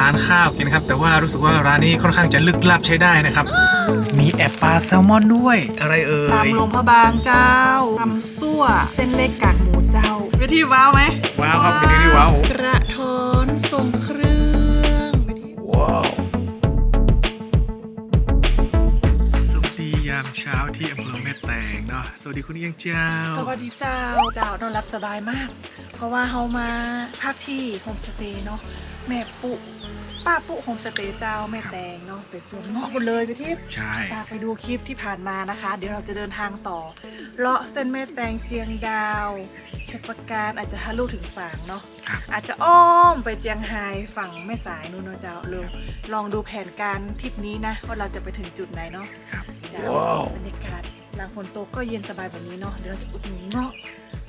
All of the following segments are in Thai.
ร้านข้าวกินนะครับ แต่ว่ารู้สึกว่าร้านนี้ค่อนข้างจะลึกลับใช้ได้นะครับ มีแอบปลาแซลมอนด้วย อะไรเอ่ตำยหลวงพระบางเจ้าตำซั่วเส้นเล็กกากหมูเจ้าไปที่ว้าวไหมว้าวครับเป็นที่ว้าวกระท้อนทรงเครื่องไปที่ว้าวสวัสดียามเช้าที่อำเภอแม่แตงเนาะสวัสดีคุณเอียงเจ้า สวัสดีเจ้าเจ้านอนรับสบายมาก เพราะว่าเฮามาพักที่โฮมสเตย์เนาะแม่ปุ ป้าปุโฮมสเตย์เจ้าแม่แตงเนาะเป็นสวนเงาะหมดเลยไปที่ใช่ตามไปดูคลิปที่ผ่านมานะคะ เดี๋ยวเราจะเดินทางต่อ เลาะเส้นแม่แตงเจียงดาวเชฟประการอาจจะทะลุถึงฝั่งเนาะครับอาจจะอ้อมไปเจียงไฮ้ฝั่งแม่สายนู่นเนาะเจ้าเลยลองดูแผนการทริปนี้นะว่าเราจะไปถึงจุดไหนเนาะครับเจ้าบรรยากาศหลังฝนตกก็เย็นสบายแบบนี้เนาะเดี๋ยวเราจะอุดหนุนเงาะ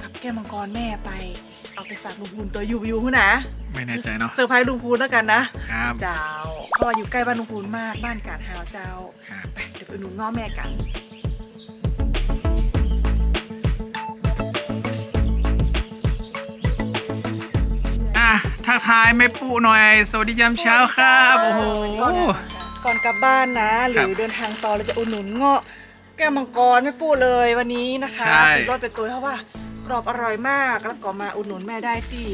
กับแก้วมังกรแม่ไป เอาไปฝากลุงพูนตัวยูยูนะไม่แน่ใจเนาะเซอร์ไพรส์ลุงพูนแล้วกันนะ ครับเจ้าเพราะว่าอยู่ใกล้บ้านลุงพูนมากบ้านกาดฮาวเจ้าครับไปเดี๋ยวไปอุดหนุนเงาะแม่กันอะทักทายแม่ปูหน่อย สวัสดียามเช้าครับ โอ้โห ก่อนก่อนกลับบ้านนะหครัรืบอเดินทางต่อเราจะอุดหนุนเงาะแก้วมังกรไม่ปูเลยวันนี้นะคะใช่ติดรถเป็นตัวเพราะว่าก รอบอร่อยมาก แล้วก็มาอุดหนุนแม่ได้ที่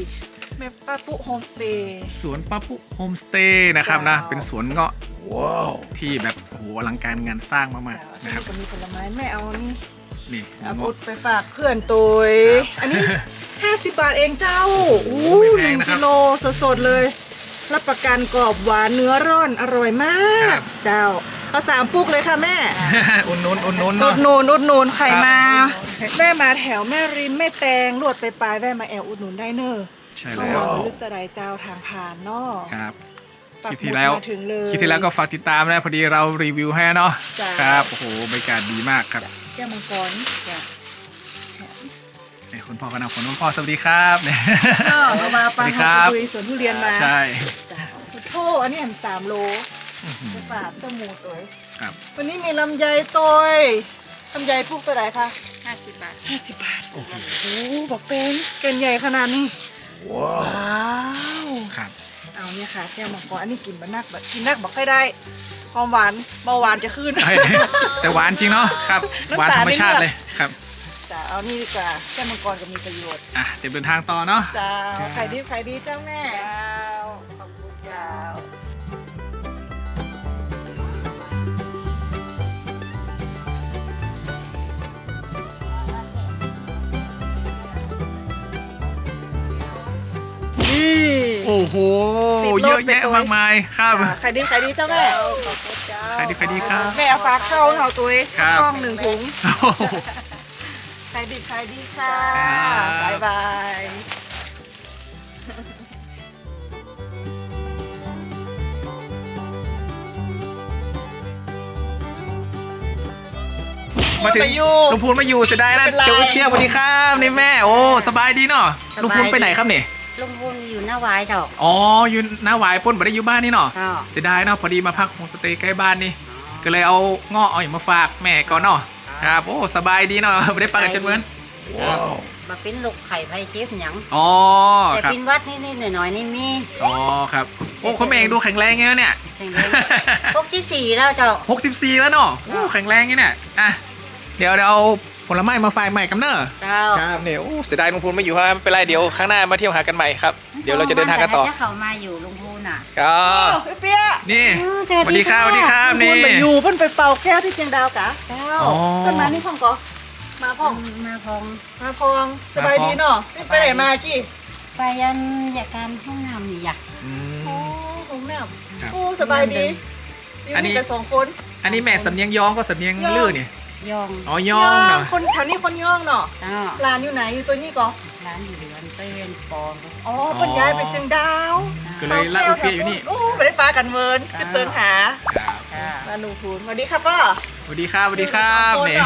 แม่ป้าปุโฮมสเตย์สวนป้าปุโฮมสเตย์นะครับนะว้าวเป็นสวนเงาะว้าวที่แบบโอ้โหอลังการงานสร้างมากจ้าๆนะครับก็มีผลไม้แม่เอานี่นี่เอาเงาะพุดไปฝากเพื่อนตัวครับอันนี้ 50 บาทเองเจ้าโอ้อู้โหไม่หแพนึ่งงนะครับกิโลสดๆเลย รับประกันกรอบหวานเนื้อร่อนอร่อยมาครักบเจ้าเอาสามปุกเลยค่ะแม่ อุ่นนุนอุ่นนุนอุเนาะดหนุนอุดหนุนใครมาครับ แม่มาแถวแม่ริมแม่แตงลวดไปปลายแม่มาแอลอุดหนุนได้เนอะใช่เข้าแล้มาวลึกตะไดเจ้าทางผ่านเนอะครับปักคลิปหมุที่ดแล้วมาถึงเลย คลิปที่แล้วก็ฝากติดตามนะพอดีเรารีวิวให้เนาะจ้ะ ครับโอ้โหบรรยากาศดีมากครับแก้วมังกรจ้ะนี่คุณพ่อก็นำคนคุณพ่อสวัสดีครับเนี่ย ก็เอามาสไปวัสดีครับคุยสวนทุเรียนมาใช่จ้ะโทษอันนี้แหมสามโลอื้อหือไปฝากเจ้าหมูตัวครับ วันนี้มีลำไยตัว ลำไยปลูกตัวไหนคะ50บาทห้าสิบบาท โอ้โหบอกเป็นเกินใหญ่ขนาดนี้ ว้าวครับ เอาเนี่ยค่ะแก้วมังกรอันนี้กินบะนักแบบกินนักบอกให้ได้ ความหวานเบาหวานจะขึ้นเฮ้ยแต่หวานจริงเนาะครับน้ำหวานตาลธรรมชาติในเลือดเลยครับจ้าเอานี่ดีกว่าแก้วมังกรก็มีประโยชน์ อะเตรียมเดินทางต่อเนาะ จ้าครับขายดีขายดีเจ้าแม่ โอ้โหติดรถเยอะแยะไปตัวมากมายครับจ้าขายดีขายดีเจ้าแม่ขายดีขายดีครับแม่เอาฝากเข้าให้เอาตัวเองครับกล้องหนึ่งถุงโอ้โหขายดีขายดีค่ะครับบายบายมาถึงไปอยู่ลุงพูนมาอยู่เสียดายนะไม่เป็นไรเจ้าเปี้ยสวัสดีครับนี่แม่ โอ้ สบายดีเนาะสบายดีลุงพูนไปไหนครับเนี่ยลุงพูน อยู่หน้าวายเจ้าอ๋ออยู่หน้าหวายป้นบ่ได้อยู่บ้านนี่เนาะเจ้าเสียดายเนาะพอดีมาพักโฮมสเตย์ใกล้บ้านนี่ก็เลยเอาเงาะเอาอย่างมาฝากแม่ก่อนเนาะครับโอ้สบายดีเนาะไม่ได้ปลากันจนเหมือนมาเป็นลูกไข่ไผ่เจ็บหยังอ๋อแต่ครับเป็นวัดนิดๆหน่อยๆนี่มีอ๋อครับโอ้คุณแม่เองดูแข็งแรงไงวะเนี่ยแข็งแรงหกสิบสี่แล้วเจ้า64แล้วเนาะโอ้แข็งแรงไงเนี่ยอะเดี๋ยวเดี๋ยวเอา ผลไม้มาฝากใหม่กันเนอะเจ้าครับเนี่ยโอ้เสียดายลุงพูนไม่อยู่ครับไม่เป็นไรเดี๋ยวข้างหน้ามาเที่ยวหากันใหม่ครับ เดี๋ยวเราจะเดินทางกันต่อจะเข้ามาอยู่ลุงพูนอะก็โอ้เปียนี่อืมสวัสดีครับสวัสดีครับนี่นี่ไปอยู่เพิ่นไปเป่าแก้วที่เชียงดาวกะเจ้าอ๋อเพิ่นมานี่พ่องก็มาพ่องมาพองมาพองสบายดีเนาะไปไหนมากี่ไปยันอยากการห้องน้ำนี่อยากอืมโอ้ของน้ครับำโอ้สบายดีอันนี้ยู่แต่สองคน อันนี้แม่สำเนียงยองก็สำเนียงลื่อนี่ย องอ๋อยองเนาะคนแถวนี้คนย่องเนาะเจ้าร้านอยู่ไหนอยู่ตัวนี้ก็ร้านอยู่เดือนเต้นปองอ๋อเพิ่นย้ายไปเชียงดาวก็เลยละอุเปียอยู่นี่โอ้ไม่ได้ปลากันเมินคือเตือนหาครับจ้ามาหนูพูนสวัสดีครับป้าสวัสดีครับสวัสดีครับนี่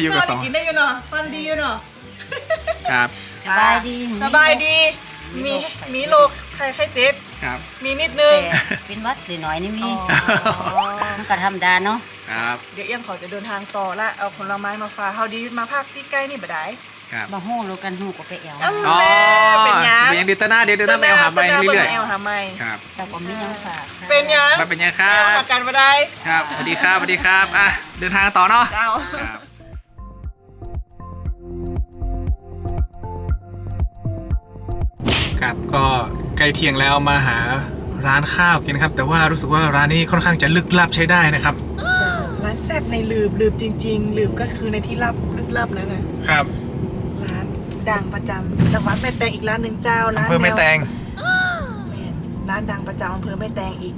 อยู่กับสองกินได้อยู่เนาะฟันดีอยู่เนาะครับสบายดีสบายดีมีมีโรคไข้ไข้เจ็บครับ มีนิดนึงแต่เป็นวัดหน่อยๆนี่มีอ๋อมันก็ธรรมดาเนาะ ครับเดี๋ยวเอี้ยงเขาจะเดินทางต่อละเอาผลไม้มาฝากเฮาดีมาภาคที่ใกล้นี่บ่ได้ครับบ่ฮู้รู้กันฮู้ก็ไปแอวอันอ๋อเป็นยังเป็นยังเดือนหน้าเดี๋ยวเดือนหน้าแมวหาไปเรื่อยแมวหาไม่ๆครับแต่ก็มียังฝากเป็นยังมาเป็นยังครัแมวบหากันมาได้ครับสวัสดีครับสวัสดีครับอะเดินทางกันต่อเนาะเจ้าครับครับก็ใกล้เที่ยงแล้วมาหาร้านข้าวกินครับ แต่ว่ารู้สึกว่าร้านนี้ค่อนข้างจะลึกลับใช้ได้นะครับร้าน แซ่บในลืบลืบจริง ๆ ลืบก็คือในที่ลับลึกลับแล้วนะครับร้านดังประจำจังหวัดแม่แตงอีกร้านหนึ่งเจ้าร้านอำเภอแม่แตงแม่นร้านดังประจำอำเภอแม่แตงอีก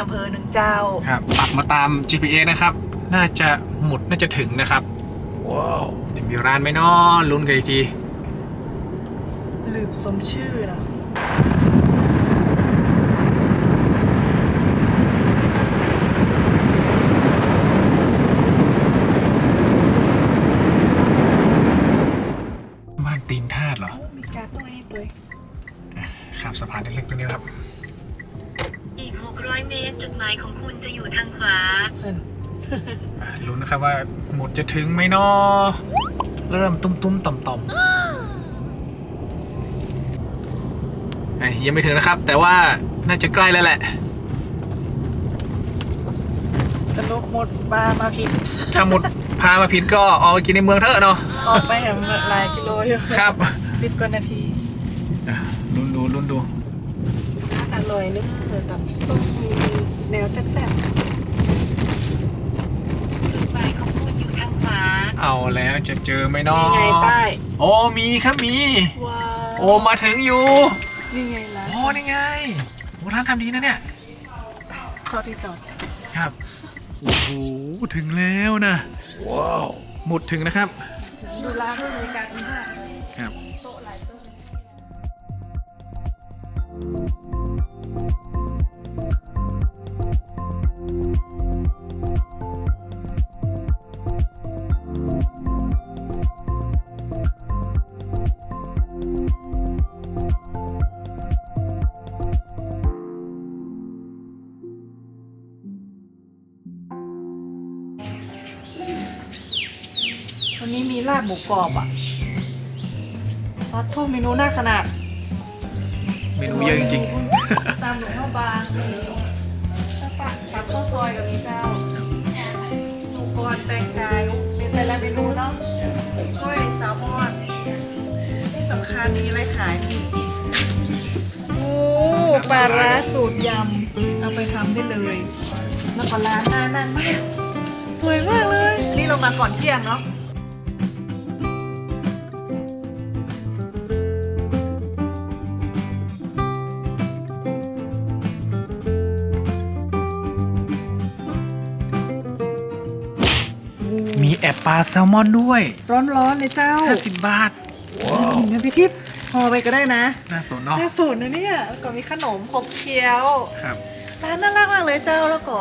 อำเภอหนึ่งเจ้า ครับปักมาตาม GPS นะครับ น่าจะหมดน่าจะถึงนะครับว้าวจะมีร้านไหมเนาะลุ้นกันอีกที ลืบสมชื่อเนาะ ครับว่าหมดจะถึงไหมเนาะเริ่มตุ้มๆต่อมๆไอ้ยยังไม่ถึงนะครับ แต่ว่าน่าจะใกล้แล้วแหละสรุปหมดปลามาผิด ถ้าหมดพามาผิดก็เอาไปกินในเมืองเถอะเนาะออกไปแหมหลายกิโลอยู่ครับสิบกว่านาทีอะลุ้นดูลุ้นดูอร่อยนึกเออตำส้มมีแนวแซ่บจุดหมายของ คุณอยู่ทางขวาเอาแล้วจะเจอไหมๆเนาะนี่ไงป้ายโอ้มีครับมี ว้าวโอ้มาถึงอยู่ นี่ไงล่ะโอ้นี่ไงโอ้ร้านทำดีนะเนี่ยซอสที่จอด ครับ โอ้โห ถึงแล้วนะ ว้าว หมดถึงนะครับ ดูร้านบริการดีมากครับ โต๊ะหลายโต๊ะเลย กรอบอะรัดทุ่มเมนูน่าขนาดเมนูเยอะจริงตามหลวงพ่อบางถ้าปะตับข้าวซอยกับมีเจ้าสุกรแตงกายเป็นแต่ละเมนูเนาะก้อยแซลมอนที่สำคัญมีอะไรขายนี่โอ้ปลาร้าสูตรยำเอาไปทำได้เลยแล้วก็ร้านน่านั่งมากสวยมากเลยอันนี้เรามาก่อนเที่ยงเนาะ แอบปลาแซลมอนด้วย ร้อนๆเลยเจ้า50 บาทเดี๋ยวพี่ทิพย์พอไปก็ได้นะน่าสนเนาะน่าสนนะเนี่ยแล้วก็มีขนมขบเคี้ยว ครับร้านน่ารักมากเลยเจ้าแล้วก็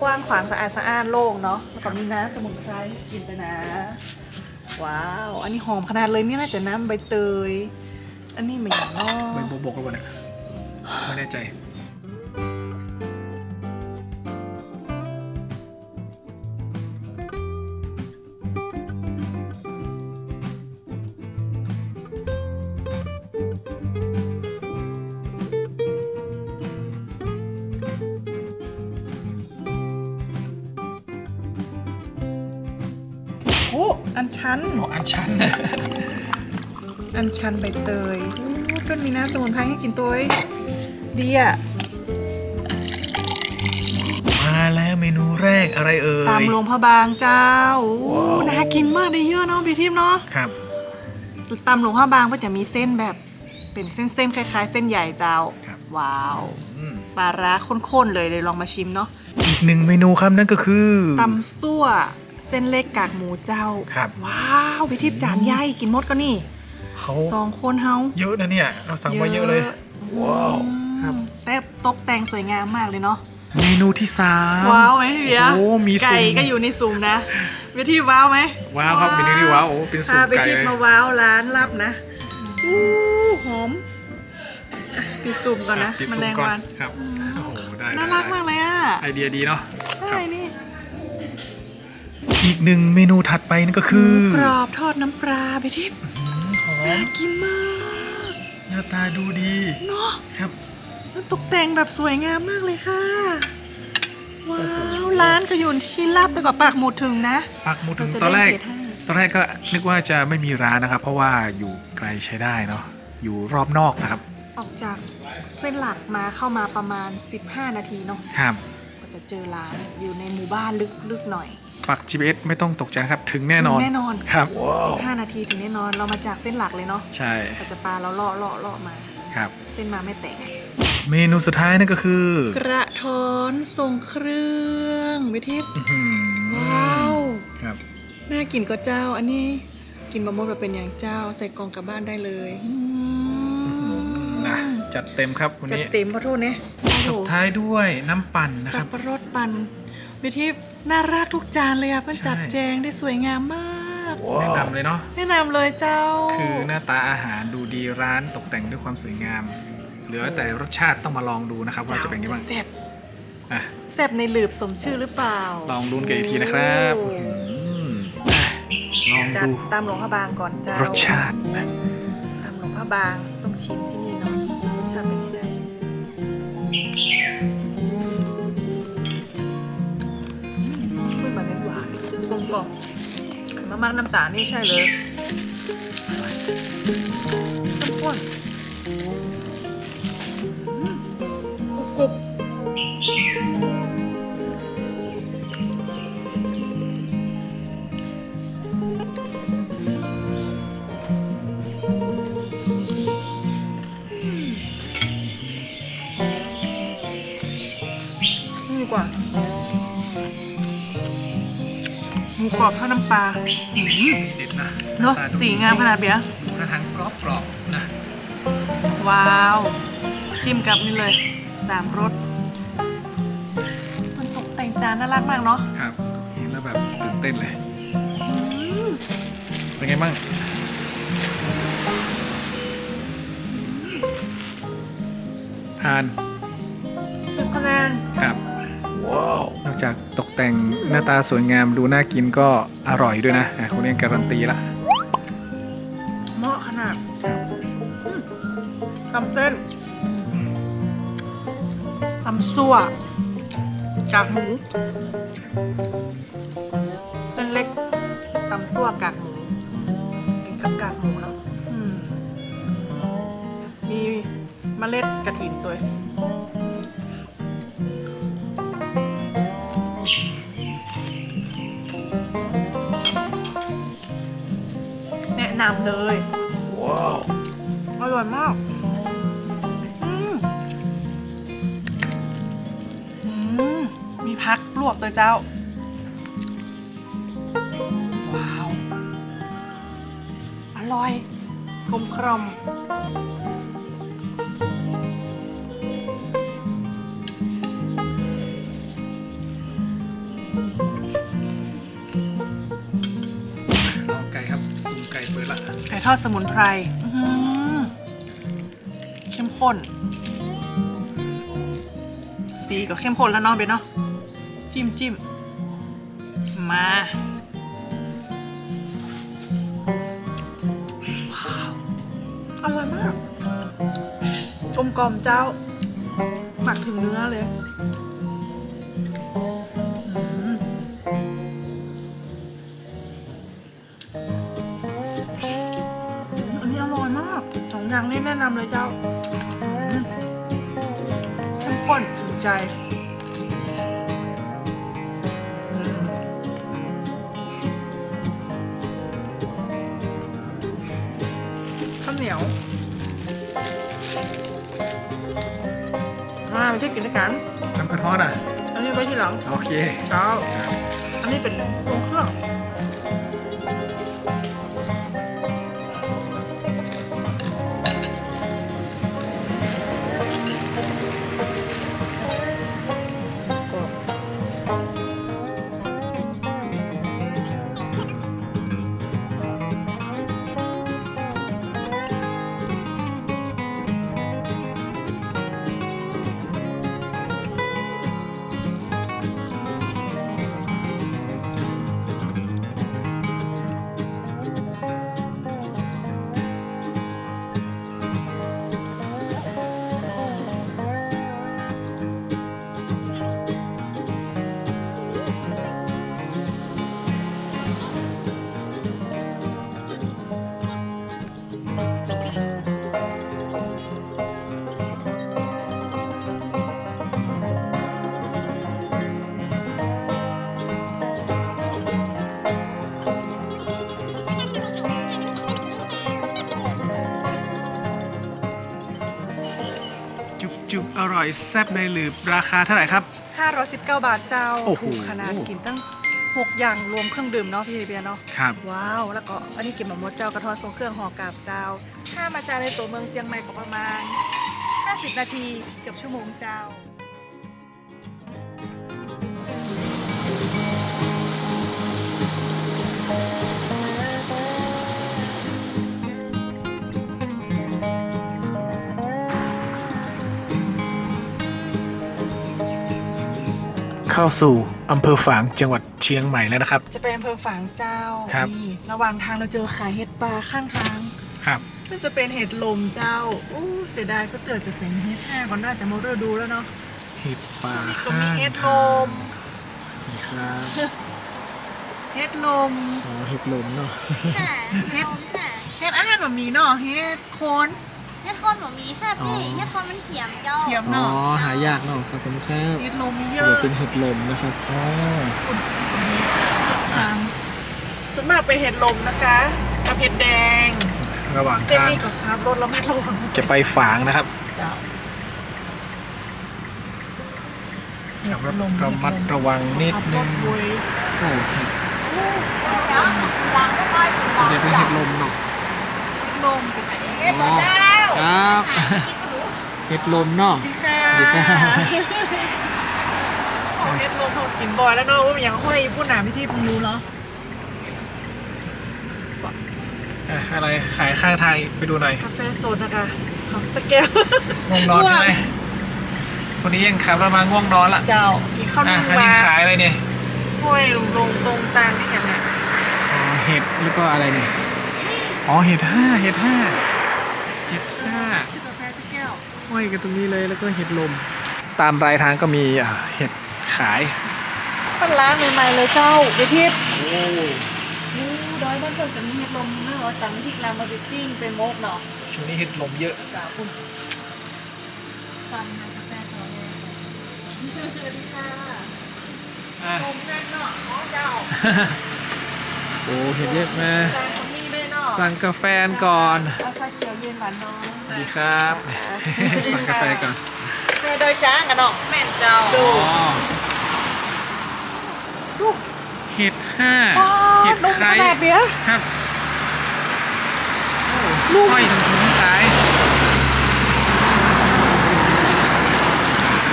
กว้างขวางสะอาดสะอ้านโล่งเนาะแล้วก็มีน้ำสมุนไพรให้กินไปนะ ว้าว อันนี้หอมขนาดเลยนี่น่าจะน้ำใบเตย อันนี้เป็นอย่างนอใบโบกๆแล้ววะเนี่ยไม่แน่ใจ อ้อันชันอ๋ออันชันอันชันใบเตยโอ้เป็นมีน้ำสมุนไพรให้กินตัวเองดีอะมาแล้วเมนูแรกอะไรเอ่ยตามหลวงพระบางเจ้าโอ้น่ากินมากได้เยอะเนาะพี่ทิพย์เนาะครับตำหลวงพ่อบางก็จะมีเส้นแบบเป็นเส้นๆคล้าย ๆ เส้นใหญ่เจ้าครับว้าวอืมปลาร้าข้นๆเลยเดี๋ยวลองมาชิมเนาะอีกหนึ่งเมนูครับนั่นก็คือตำซั่ว เส้นเล็กกากหมูเจ้า ครับ ว้าวพิทิพย์จานใหญ่กินหมดก็นี่เขาสองคนเฮาเยอะนะเนี่ย เราสั่งมาเยอะเลย ว้าวอืมครับ แต่ตกแต่งสวยงามมากเลยเนาะ เมนูที่สามว้าวไหมพี่เบียร์โอ้มีสุ่มไก่ก็อยู่ในสุ่มนะพิทิพย์ว้าวไหมว้าวครับเมนูที่ว้าวโอ้เป็นสูพาตรไปไก่ทิพเลยย์มาว้าวร้านลับนะอู้หอมอะปิดสุ่มก่อนนะปิดแมสูลตงรก่อนวันครับโอ้โหได้น่าได้รักได้มากเลยอะไอเดียดีเนาะใช่ครับนี่ อีกหนึ่งเมนูถัดไปนั่นก็คือ กรอบทอดน้ำปลาไปทิพย์อือน่ามกินมากหน้าตาดูดีเนาะครับมันตกแต่งแบบสวยงามมากเลยค่ะ ว้าวร้านก็อยู่ที่ลาบแต่กว่าปากหมุดถึงนะ ปักหมุดถึงเราจะตอนแรก ได้เพจให้ ตอนแรกก็นึกว่าจะไม่มีร้านนะครับ เพราะว่าอยู่ไกลใช้ได้เนาะอยู่รอบนอกนะครับออกจากเส้นหลักมาเข้ามาประมาณ 15 นาทีเนาะครับ ก็จะเจอร้านอยู่ในหมู่บ้านลึกๆหน่อย ปัก GPS ไม่ต้องตกใจนะครับถึงแน่นอน แน่นอนครับ15นาทีถึงแน่นอน เรามาจากเส้นหลักเลยเนาะใช่ก็จะปลาเราเลาะเลาะเลาะมา ครับ เส้นมาไม่แตกเมนูสุดท้ายนั่นก็คือกระท้อนทรงเครื่องวิธีอื้อหือว้าวครับ น่ากินก็เจ้า อันนี้กินบะมดแบบเป็นอย่างเจ้า ใส่กล่องกลับบ้านได้เลยอืมนะจัดเต็มครับวันจะนี้เต็มขอโทษนะโอ้ตโหบท้ายด้วยน้ำปั่นนะคสัรับ บปะรดปั่น วิธีน่ารักทุกจานเลยอะมันใช่จัดแจงได้สวยงามมากแนะนำเลยเนาะแนะนำเลยเจ้า คือหน้าตาอาหารดูดีร้านตกแต่งด้วยความสวยงาม เหลือแต่รสชาติต้องมาลองดูนะครับว่าจะเป็นยังไงบ้างแซ่บอะแซ่บในหลืบสมชื่อหรือเปล่า ลองลุ้นกันอีกทีนะครับโอ้อื้อหืออะลองจัดดูตามหลวงพระบางก่อนเจ้ารสชาตินะตามหลวงพระบางต้องชิมที่นี่เนาะรสชาติเป็นยังไง กลมกล่อมมามากน้ำตาลนี่ใช่เลยข้มข้นกรุบกรุบดีกว่า หมูกรอบทอดน้ำปลาอื้อหือเด็ดนะเนาะหตดูสีงามขนาดเนี้ยหน้าทางกรอบกรอบๆนะ ว้าว จิ้มกับนี่เลยสามรสมันตกแต่งจานน่ารักมากเนาะครับเห็นแล้วแบบตื่นเต้นเลย เป็นไงบ้างทานสิบคะแนนครับนอกจากตก แต่งหน้าตาสวยงามดูน่ากินก็อร่อยด้วยนะอะคุณเองการันตีละเหมาะขนาดอืมตำเส้นตำซั่วกากหมูเส้นเล็กตำซั่วกากหมูกินกับกากหมูเนาะอืมมีเมล็ดกระถินตัว นะนำเลย ว้าว อร่อยมากอืมอืมมีพักลวกตัวเจ้า ว้าว อร่อยกลมกล่อม อดสมุนไพรเข้มข้น สีก็เข้มข้นแล้วเนาะเบนเนาะจิ้มจิ้มมาอร่อยมากกลมกล่อมเจ้าหมักถึงเนื้อเลย อย่างนี้แนะนำเลยเจ้าอืมเข้มข้นถูกใจอืมข้าวเหนียวมาไปที่กินด้วยกันน้ำกระท้อนอะ อันนี้ไว้ที่หลังโอเค เจ้า อันนี้เป็นตรงเครื่อง อร่อยแซ่บในหลืบราคาเท่าไหร่ครับ 519 บาทเจ้าโอ้โห ถูกขนาดกินตั้ง 6 อย่างรวมเครื่องดื่มเนาะพี่เบียร์เนาะครับ ว้าว แล้วก็อันนี้กินหมะมดเจ้ากระทอนทรงเครื่องห่อกาบเจ้า ถ้ามาจากในตัวเมืองเจียงใหม่ก็ประมาณ 50 นาทีเกือบชั่วโมงเจ้า เข้าสู่อำเภอฝางจังหวัดเชียงใหม่แล้วนะครับ จะเป็นอำเภอฝางเจ้าครับ นี่ระหว่างทางเราเจอขายเห็ดปลาข้างทางครับ มันจะเป็นเห็ดลมเจ้าอู้เสียดายก็เกิดจะเป็นเห็ดแห้งก่อนน่าจะมาเรื่ดูแล้วเนาะเห็ดป่านี่ก็ข้ามีงเห็ดลทางมนี่ครับเห็ดลมอ๋อเห็ดลมเนาะ ค่ะนมค่ะเห็ดอาหารแบบมีเนาะเห็ดโคน เฮ็ดคนหนูมีค่ะพี่เฮ็ดคนมันเขียมเจ้าเขียมอ๋อเนาะหายากเนาะครับคุณครับเห็ดลมมีเยส่วนอะเป็นเห็ดลมนะครับอ๋อทางส่วนมากเป็นเห็ดลมนะคะกับเห็ดแดง ระหว่างเส้นทางนี้ก็ครับรถเราไม่ระวังจะไปฝางนะครับเจ้าระมัดระวังนิดขับรนึถงเว้ยโอ้เห็ดหลังก็ไปส่วนใหญ่เป็นเห็ดลมเนาะเห็ดลมเป็นจีอ๋อ ครับเห็ดลมเนาะดีค่ะดีค่ะของเฮ็ดลมเขากินบ่อยแล้วเนาะว่ามันยังห้อยผู้หนามที่เพิ่งรู้เนาะอะอะไรขายข้างทางอีกไปดูหน่อย กาแฟสดนะคะของสแก้วง่วงนอนใช่ไหมคนนี้ยังขับรถมาง่วงนอนละเจ้ากินข้าวอะนุ่งอันมานี้ขายอะไรเนี่ยห้อยลงลงตรงตางนี่อย่างไงอ๋อเห็ดแล้วก็อะไรเนี่ย อ๋อ เห็ดห้า เห็ดห้าเห็ดห้า ซื้อกาแฟสักแก้วห้อยกันตรงนี้เลยแล้วก็เห็ดลม ตามรายทางก็มีอะเห็ดขายมันร้านใหม่ๆเลยเจ้าเดี๋ยวทิพย์อู้ดอยบ้านเกิดจะมีเฮ็ดลมเนาะตังที่กลางมาไปปิ้งเป็นมกเนาะช่วงนี้เห็ดลมเยอะจ้าคุณสั่งมากาแฟสดเลยสวัสดีค่ะอะลมแรกเนาะอ๋อเจ้าโอ้เห็ดเยอะมาจ สั่งกาแฟก่อนเอาชาเขียวเย็นหวานน้อยสวัสดีครับ สั่งกาแฟก่อนแม่ดอยจ้างกันเนาะแม่นเจ้าดูอ๋อเห็ดห้าอ๋อเห็ดนมไข่ขนาดเนี้ยครับลูกห้อยถุงถุงขาย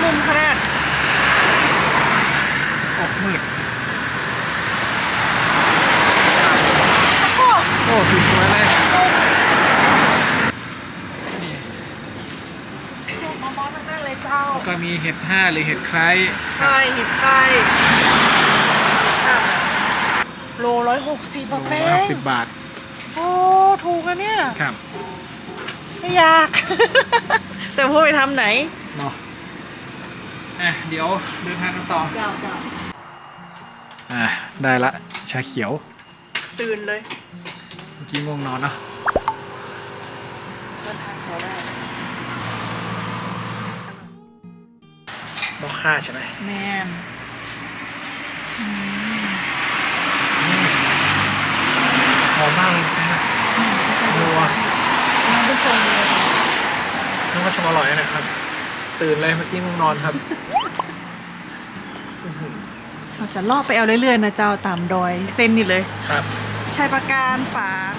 นุ่มขนาด ออกมืด โอ้ โอ้ สวยๆเลยนี่นุ่มมามอทั้งนั้นเลยเจ้าก็มีเห็ดห้าหรือเห็ดไคร้ไข่เห็ดไข่โลร้อยหกสิบโลบาทแป้ละงสิบบาท โอ้ถูกอะเนี่ยครับ ไม่อยาก แต่พูดไปทำไหนเนาะอะเดี๋ยวเดินทางกันต่อ เจ้าเจ้าอะได้ละชาเขียว ตื่นเลยเมื่อ กี้ง่วงนอนเนาะเดินทางต่อได้มอคค่าใช่ไหมแมนหอมมากเลยครับนัวน้องเป็นคนเลยนึกว่าชมอร่อยนะครับ ตื่นเลยเมื่อกี้ง่วงนอนครับ เราจะลอบไปเอาเรื่อยๆนะเจ้าตามดอยเส้นนี่เลยครับ ชายประการฝาง